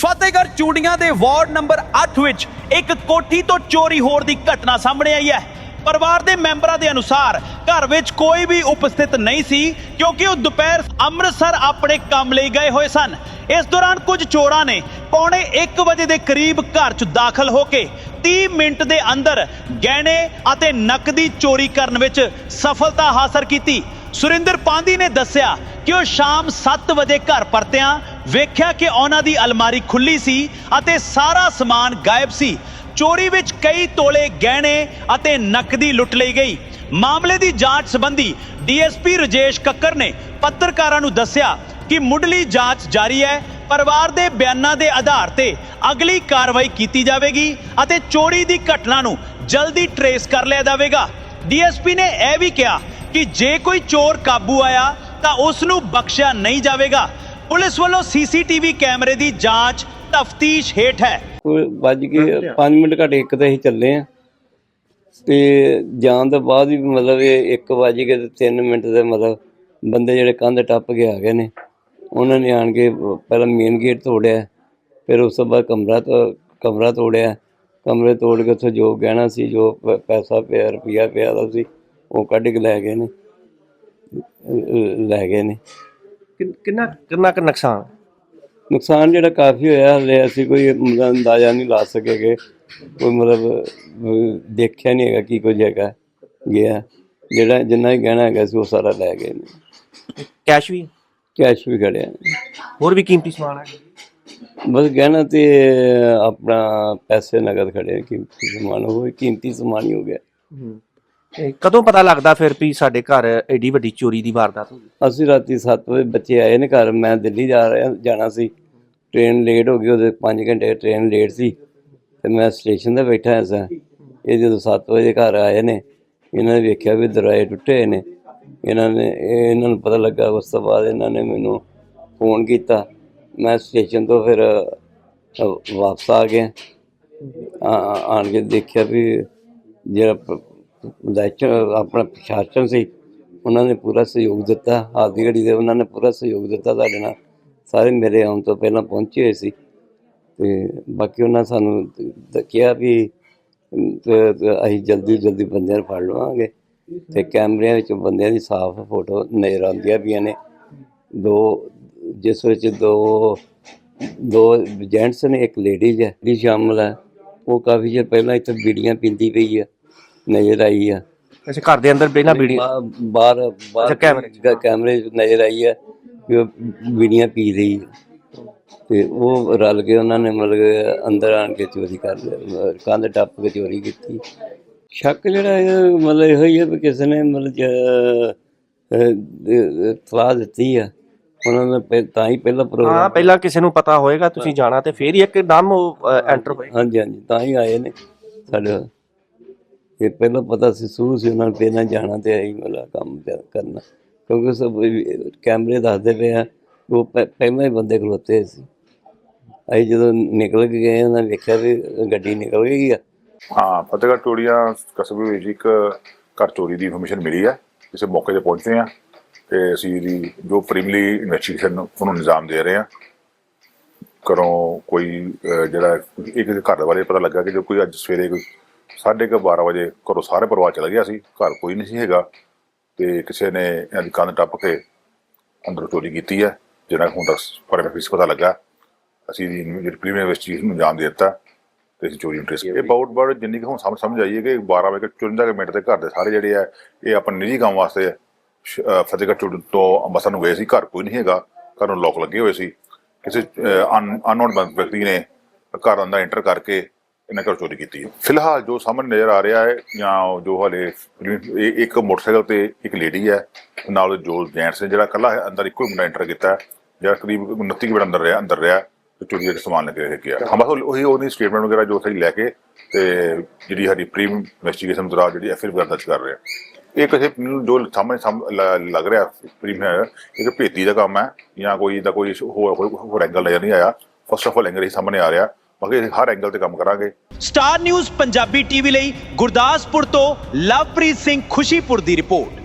ਫਤਿਹਗੜ੍ਹ ਚੂੜੀਆਂ ਦੇ ward number 8 ਵਿੱਚ ਇੱਕ ਕੋਠੀ ਤੋਂ ਚੋਰੀ ਹੋਣ ਦੀ ਘਟਨਾ ਸਾਹਮਣੇ ਆਈ ਹੈ। ਪਰਿਵਾਰ ਦੇ ਮੈਂਬਰਾਂ ਦੇ ਅਨੁਸਾਰ ਘਰ ਵਿੱਚ ਕੋਈ ਵੀ ਉਪਸਥਿਤ ਨਹੀਂ ਸੀ, ਕਿਉਂਕਿ ਉਹ ਦੁਪਹਿਰ ਅੰਮ੍ਰਿਤਸਰ ਆਪਣੇ ਕੰਮ ਲਈ ਗਏ ਹੋਏ ਸਨ। ਇਸ ਦੌਰਾਨ ਕੁਝ ਚੋਰਾਂ ਨੇ ਪੌਣੇ 1 ਵਜੇ ਦੇ ਕਰੀਬ ਘਰ 'ਚ ਦਾਖਲ ਹੋ ਕੇ 30 ਮਿੰਟ ਦੇ ਅੰਦਰ ਗਹਿਣੇ ਅਤੇ ਨਕਦੀ ਚੋਰੀ ਕਰਨ ਵਿੱਚ ਸਫਲਤਾ ਹਾਸਲ ਕੀਤੀ। ਸੁਰਿੰਦਰ ਪਾਂਦੀ ਨੇ ਦੱਸਿਆ ਕਿ ਉਹ ਸ਼ਾਮ 7 ਵਜੇ ਘਰ ਪਰਤਿਆਂ ਵੇਖਿਆ ਕਿ ਉਹਨਾਂ ਦੀ ਅਲਮਾਰੀ ਖੁੱਲੀ ਸੀ ਅਤੇ ਸਾਰਾ ਸਮਾਨ ਗਾਇਬ ਸੀ। ਚੋਰੀ ਵਿੱਚ ਕਈ ਤੋਲੇ ਗਹਿਣੇ ਅਤੇ ਨਕਦੀ ਲੁੱਟ ਲਈ ਗਈ। ਮਾਮਲੇ ਦੀ ਜਾਂਚ ਸੰਬੰਧੀ ਡੀਐਸਪੀ ਰਜੇਸ਼ ਕੱਕਰ ਨੇ ਪੱਤਰਕਾਰਾਂ ਨੂੰ ਦੱਸਿਆ ਕਿ ਮੁੱਢਲੀ ਜਾਂਚ ਜਾਰੀ ਹੈ। ਪਰਿਵਾਰ ਦੇ ਬਿਆਨਾਂ ਦੇ ਆਧਾਰ ਤੇ ਅਗਲੀ ਕਾਰਵਾਈ ਕੀਤੀ ਜਾਵੇਗੀ ਅਤੇ ਚੋਰੀ ਦੀ ਘਟਨਾ ਨੂੰ ਜਲਦੀ ਟਰੇਸ ਕਰ ਲਿਆ ਜਾਵੇਗਾ। ਡੀਐਸਪੀ ਨੇ ਇਹ ਵੀ ਕਿਹਾ ਕਿ ਜੇ ਕੋਈ ਚੋਰ ਕਾਬੂ ਆਇਆ ਤਾਂ ਉਸ ਨੂੰ ਬਖਸ਼ਿਆ ਨਹੀਂ ਜਾਵੇਗਾ। ਪੁਲਿਸ ਵੱਲੋਂ ਸੀਸੀਟੀਵੀ ਕੈਮਰੇ ਦੀ ਜਾਂਚ ਤਫਤੀਸ਼ ਹੇਠ ਹੈ। ਵੱਜ ਕੇ 5 ਮਿੰਟ ਘੱਟ ਇੱਕ ਤੇ ਅਸੀਂ ਚੱਲੇ ਆ ਤੇ ਜਾਣ ਤੋਂ ਬਾਅਦ ਵੀ ਮਤਲਬ ਇਹ 1 ਵੱਜ ਕੇ ਤੇ 3 ਮਿੰਟ ਦੇ ਮਤਲਬ ਬੰਦੇ ਜਿਹੜੇ ਕੰਧ ਟੱਪ ਕੇ ਆ ਗਏ ਨੇ, ਉਹਨਾਂ ਨੇ ਆਣ ਕੇ ਪਹਿਲਾਂ ਮੇਨ ਗੇਟ ਤੋੜਿਆ, ਫਿਰ ਉਸ ਤੋਂ ਬਾਅਦ ਕਮਰਾ ਤੋਂ, ਕਮਰਾ ਤੋੜਿਆ। ਕਮਰੇ ਤੋੜ ਕੇ ਉੱਥੇ ਜੋ ਗਹਿਣਾ ਸੀ, ਜੋ ਪੈਸਾ ਪਿਆ ਰੁਪਿਆ ਪਿਆ ਦਾ ਸੀ ਉਹ ਕੱਢ ਕੇ ਲੈ ਗਏ ਨੇ। ਲੈ ਗਏ ਨੇ। ਕਿੰਨ- ਕਿੰਨਾ ਕਿੰਨਾ ਕੁ ਨੁਕਸਾਨ? ਨੁਕਸਾਨ ਜਿਹੜਾ ਕਾਫੀ ਹੋਇਆ ਹਲੇ ਅਸੀਂ ਕੋਈ ਮਤਲਬ ਅੰਦਾਜ਼ਾ ਨਹੀਂ ਲਾ ਸਕੇਗੇ ਕੋਈ ਮਤਲਬ ਅਹ, ਦੇਖਿਆ ਨਹੀਂ ਹੈਗਾ ਕੀ ਕੁਝ ਹੈਗਾ ਗਿਆ। ਜਿਹੜਾ ਜਿੰਨਾ ਹੀ ਗਹਿਣਾ ਹੈਗਾ ਸੀ ਉਹ ਸਾਰਾ ਲੈ ਗਏ ਨੇ। ਕੈਸ਼ ਵੀ? ਕੈਸ਼ ਵੀ ਖੜਿਆ। ਹੋਰ ਵੀ ਕੀਮਤੀ ਸਮਾਨ ਹੈ? ਬਸ ਗਹਿਣਾ ਤੇ ਆਪਣਾ ਪੈਸੇ ਨਗਦ ਖੜੇ ਕੀਮਤੀ ਸਮਾਨ ਉਹ ਕੀਮਤੀ ਸਮਾਨ ਹੀ ਹੋ ਗਿਆ। ਤੇ ਕਦੋਂ ਪਤਾ ਲੱਗਦਾ ਫਿਰ ਵੀ ਸਾਡੇ ਘਰ ਐਡੀ ਵੱਡੀ ਚੋਰੀ ਦੀ ਵਾਰਦਾਤ ਹੋ ਅਸੀਂ ਰਾਤੀ 7 ਵਜੇ ਬੱਚੇ ਆਏ ਨੇ ਘਰ ਮੈਂ ਦਿੱਲੀ ਜਾ ਰਿਹਾ ਜਾਣਾ ਸੀ। ਟ੍ਰੇਨ ਲੇਟ ਹੋ ਗਈ ਉਹਦੇ 5 ਘੰਟੇ ਟ੍ਰੇਨ ਲੇਟ ਸੀ। ਤੇ ਮੈਂ ਸਟੇਸ਼ਨ ਤੇ ਬੈਠਾ ਹਾਂ ਸਾਂ। ਇਹ ਜਦੋਂ 7 ਵਜੇ ਘਰ ਆਏ ਨੇ ਇਹਨਾਂ ਨੇ ਵੇਖਿਆ ਵੀ ਦਰਵਾਜ਼ੇ ਟੁੱਟੇ ਹੋਏ ਨੇ। ਇਹਨਾਂ ਨੇ ਇਹ- ਇਹਨਾਂ ਨੂੰ ਪਤਾ ਲੱਗਾ ਉਸ ਤੋਂ ਬਾਅਦ ਇਹਨਾਂ ਨੇ ਮੈਨੂੰ ਫੋਨ ਕੀਤਾ। ਮੈਂ ਸਟੇਸ਼ਨ ਤੋਂ ਫਿਰ ਅ, ਵਾਪਸ ਆ ਗਿਆ। ਆ- ਆ- ਆਣ ਕੇ ਦੇਖਿਆ ਵੀ ਜਿਹੜਾ ਪ- ਆਪਣਾ ਪ੍ਰਸ਼ਾਸਨ ਸੀ, ਉਹਨਾਂ ਨੇ ਪੂਰਾ ਸਹਿਯੋਗ ਦਿੱਤਾ ਹਾਲ ਦੀ ਘੜੀ ਦੇ ਉਹਨਾਂ ਨੇ ਪੂਰਾ ਸਹਿਯੋਗ ਦਿੱਤਾ ਸਾਡੇ ਨਾਲ। ਸਾਰੇ ਮੇਰੇ ਆਉਣ ਤੋਂ ਪਹਿਲਾਂ ਪਹੁੰਚੇ ਹੋਏ ਸੀ ਤੇ ਬਾਕੀ ਉਹਨਾਂ ਸਾਨੂੰ ਕਿਹਾ ਵੀ ਅਸੀਂ ਜਲਦੀ ਜਲਦੀ ਬੰਦਿਆਂ ਨੂੰ ਫੜ ਲਵਾਂਗੇ ਤੇ ਕੈਮਰਿਆਂ ਵਿੱਚ ਬੰਦਿਆਂ ਦੀ ਸਾਫ਼ ਫੋਟੋ ਨਜ਼ਰ ਆਉਂਦੀਆਂ ਪਈਆਂ ਨੇ। ਦੋ, ਜਿਸ ਵਿੱਚ ਦੋ ਦੋ ਜੈਂਟਸ ਨੇ, ਇੱਕ ਲੇਡੀਜ਼ ਹੈ ਜਿਹੜੀ ਸ਼ਾਮਲ ਹੈ। ਉਹ ਕਾਫੀ ਚਿਰ ਪਹਿਲਾਂ ਇੱਥੇ ਬੀੜੀਆਂ ਪੀਂਦੀ ਪਈ ਹੈ ਨਜ਼ਰ ਆਈ ਆ ਅੱਛਾ ਘਰ ਦੇ ਅੰਦਰ ਪਹਿਲਾਂ ਵੀਡੀਓ ਬਾ- ਬਾਹਰ ਬਾਹਰ ਅੱਛਾ, ਕੈਮਰੇ 'ਚ। ਕ- ਕੈਮਰੇ 'ਚ ਨਜ਼ਰ ਆਈ ਹੈ ਕਿ ਉਹ ਬੀੜੀਆਂ ਪੀ ਰਹੀ ਤੇ ਉਹ ਰਲ ਕੇ ਉਹਨਾਂ ਨੇ ਮਤਲਬ ਕਿ ਅੰਦਰ ਆਣ ਕੇ ਚੋਰੀ ਕਰ ਲਿਆ ਕੰਧ ਟੱਪ ਕੇ ਚੋਰੀ ਕੀਤੀ ਸ਼ੱਕ ਜਿਹੜਾ ਇਹ ਮਤਲਬ ਇਹੋ ਹੀ ਹੈ ਵੀ ਕਿਸੇ ਨੇ ਮਤਲਬ ਜ- ਅਹ, ਸਲਾਹ ਦਿੱਤੀ ਆ ਉਹਨਾਂ ਨੇ ਪਹਿ- ਤਾਂ ਹੀ ਪਹਿਲਾ ਹਾਂ ਪ੍ਰੋਗਰਾਮ ਪਹਿਲਾਂ ਕਿਸੇ ਨੂੰ ਪਤਾ ਹੋਏਗਾ ਤੁਸੀਂ ਜਾਣਾ ਤੇ ਫਿਰ ਹੀ ਇੱਕ ਦਮ ਉਹ ਐਂਟਰ ਹੋਏ ਹਾਂਜੀ ਹਾਂਜੀ ਤਾਂ ਹੀ ਆਏ ਨੇ ਸਾਡੇ ਵੱਲ। ਇਹ ਪਹਿਲਾਂ ਪਤਾ ਸੀ, ਸ਼ੁਰੂ ਸੀ ਉਹਨਾਂ ਨੂੰ ਪਹਿਲਾਂ ਜਾਣਾ ਤੇ ਆਈ ਵਾਲਾ ਕੰਮ ਕਰਨਾ। ਕਿਉਂਕਿ ਸਭ ਕੈਮਰੇ ਦੱਸਦੇ ਪਏ ਆ, ਉਹ ਪਹਿਲਾਂ ਹੀ ਬੰਦੇ ਖਲੋਤੇ ਸੀ। ਅਸੀਂ ਜਦੋਂ ਨਿਕਲ ਕੇ ਗਏ, ਉਹਨਾਂ ਵੇਖਿਆ ਵੀ ਗੱਡੀ ਨਿਕਲ ਗਈ ਆ। ਹਾਂ, ਫਤਿਹਗੜ੍ਹ ਟੋੜੀਆਂ ਕਸਬੇ ਵਿੱਚ ਇੱਕ ਘਰ ਚੋਰੀ ਦੀ ਇਨਫੋਰਮੇਸ਼ਨ ਮਿਲੀ ਹੈ ਇਸੇ ਮੌਕੇ ਤੇ ਪਹੁੰਚੇ ਹਾਂ ਤੇ ਅਸੀਂ ਇਹਦੀ ਜੋ ਪ੍ਰੀਮਲੀ ਇਨਵੈਸਟੀਗੇਸ਼ਨ ਉਹਨੂੰ ਨਿਜ਼ਾਮ ਦੇ ਰਹੇ ਹਾਂ ਘਰੋਂ ਕੋਈ ਜਿਹੜਾ ਇੱਕ ਘਰ ਬਾਰੇ ਪਤਾ ਲੱਗਾ ਕਿ ਜੋ ਕੋਈ ਅੱਜ ਸਵੇਰੇ ਕੋਈ ਸਾਢੇ ਕੁ 12 ਵਜੇ ਘਰੋਂ ਸਾਰੇ ਪਰਿਵਾਰ ਚਲਾ ਗਿਆ ਸੀ, ਘਰ ਕੋਈ ਨਹੀਂ ਸੀ ਹੈਗਾ। ਤੇ ਕਿਸੇ ਨੇ ਇਹਨਾਂ ਦੀ ਕੰਧ ਟੱਪ ਕੇ ਅੰਦਰੋਂ ਚੋਰੀ ਕੀਤੀ ਹੈ, ਜਿਹਨਾਂ ਹੁਣ ਤੱਕ ਪਰ ਫਿਸ ਪਤਾ ਲੱਗਾ। ਅਸੀਂ ਇਹਦੀ ਜਿਹੜੀ ਪ੍ਰੀਮੀਅਰ ਇਨਵੈਸਟੀਗੇਸ਼ਨ ਨੂੰ ਅੰਜਾਮ ਦੇ ਦਿੱਤਾ ਤੇ ਅਸੀਂ ਚੋਰੀ ਨੂੰ ਟ੍ਰੇਸ ਕੀਤਾ। ਇਹ ਬਹੁਤ ਬਾਊਟ ਜਿੰਨੀ ਕੁ ਹੁਣ ਸਮਝ ਸਮਝ ਆਈ ਹੈ ਕਿ 12 ਵਜੇ 54 ਮਿੰਟ ਦੇ ਘਰ ਦੇ ਸਾਰੇ ਜਿਹੜੇ ਆ, ਇਹ ਆਪਣੇ ਨਿੱਜੀ ਕੰਮ ਵਾਸਤੇ, ਸ਼- ਫਤਿਹਗੜ੍ਹ ਚੂੜ ਤੋਂ ਅੰਮ੍ਰਿਤਸਰ ਨੂੰ ਗਏ ਸੀ, ਘਰ ਕੋਈ ਨਹੀਂ ਹੈਗਾ। ਘਰ ਨੂੰ ਲੋਕ ਲੱਗੇ ਹੋਏ ਸੀ। ਕਿਸੇ ਅਨਨੋਨ ਵਿਅਕਤੀ ਨੇ ਘਰ ਅੰਦਰ ਐਂਟਰ ਕਰਕੇ ਇਹਨਾਂ ਘਰ ਚੋਰੀ ਕੀਤੀ ਹੈ। ਫਿਲਹਾਲ ਜੋ ਸਾਹਮਣੇ ਨਜ਼ਰ ਆ ਰਿਹਾ ਹੈ, ਜਾਂ ਜੋ ਹਲੇ ਇੱਕ ਮੋਟਰਸਾਈਕਲ ਤੇ ਇੱਕ ਲੇਡੀ ਹੈ, ਨਾਲ ਜੋ ਜੈਂਟਸ ਨੇ, ਜਿਹੜਾ ਇਕੱਲਾ ਅੰਦਰ ਇੱਕੋ ਹੀ ਮੁੰਡਾ ਐਂਟਰ ਕੀਤਾ ਜਿਹੜਾ ਕਰੀਬ 29 ਮਿੰਟ ਅੰਦਰ ਰਿਹਾ ਅੰਦਰ ਰਿਹਾ, ਤੇ ਚੋਰੀ ਦਾ ਸਮਾਨ ਲੈ ਕੇ ਗਿਆ ਹਾਂ, ਬਸ ਉਹੀ ਉਹਦੀ ਸਟੇਟਮੈਂਟ ਵਗੈਰਾ ਜੋ ਅਸੀਂ ਲੈ ਕੇ ਤੇ ਜਿਹੜੀ ਸਾਡੀ ਪ੍ਰੀਮ ਇਨਵੈਸਟੀਗੇਸ਼ਨ ਦੌਰਾਨ ਜਿਹੜੀ ਐਫਆਈਆਰ ਵਗੈਰਾ ਦਰਜ ਕਰ ਰਹੇ ਹਾਂ ਇਹ ਕਿਸੇ ਜੋ ਸਾਹਮਣੇ ਲੱਗ ਰਿਹਾ ਪ੍ਰੀਮ ਹੈ ਇਹ ਭੇਤੀ ਦਾ ਕੰਮ ਹੈ, ਜਾਂ ਕੋਈ ਦਾ ਕੋਈ ਹੋਰ ਐਂਗਲ ਨਜ਼ਰ ਨਹੀਂ ਆਇਆ। ਫਸਟ ਆਫ ਆਲ ਐਂਗਲ ਹੀ ਸਾਹਮਣੇ ਆ ਰਿਹਾ। ਬਾਕੀ ਹਰ ਐਂਗਲ ਤੇ ਕੰਮ ਕਰਾਂਗੇ। ਸਟਾਰ ਨਿਊਜ਼ ਪੰਜਾਬੀ ਟੀਵੀ ਲਈ ਗੁਰਦਾਸਪੁਰ ਤੋਂ ਲਵਪ੍ਰੀਤ ਸਿੰਘ ਖੁਸ਼ੀਪੁਰ ਦੀ ਰਿਪੋਰਟ।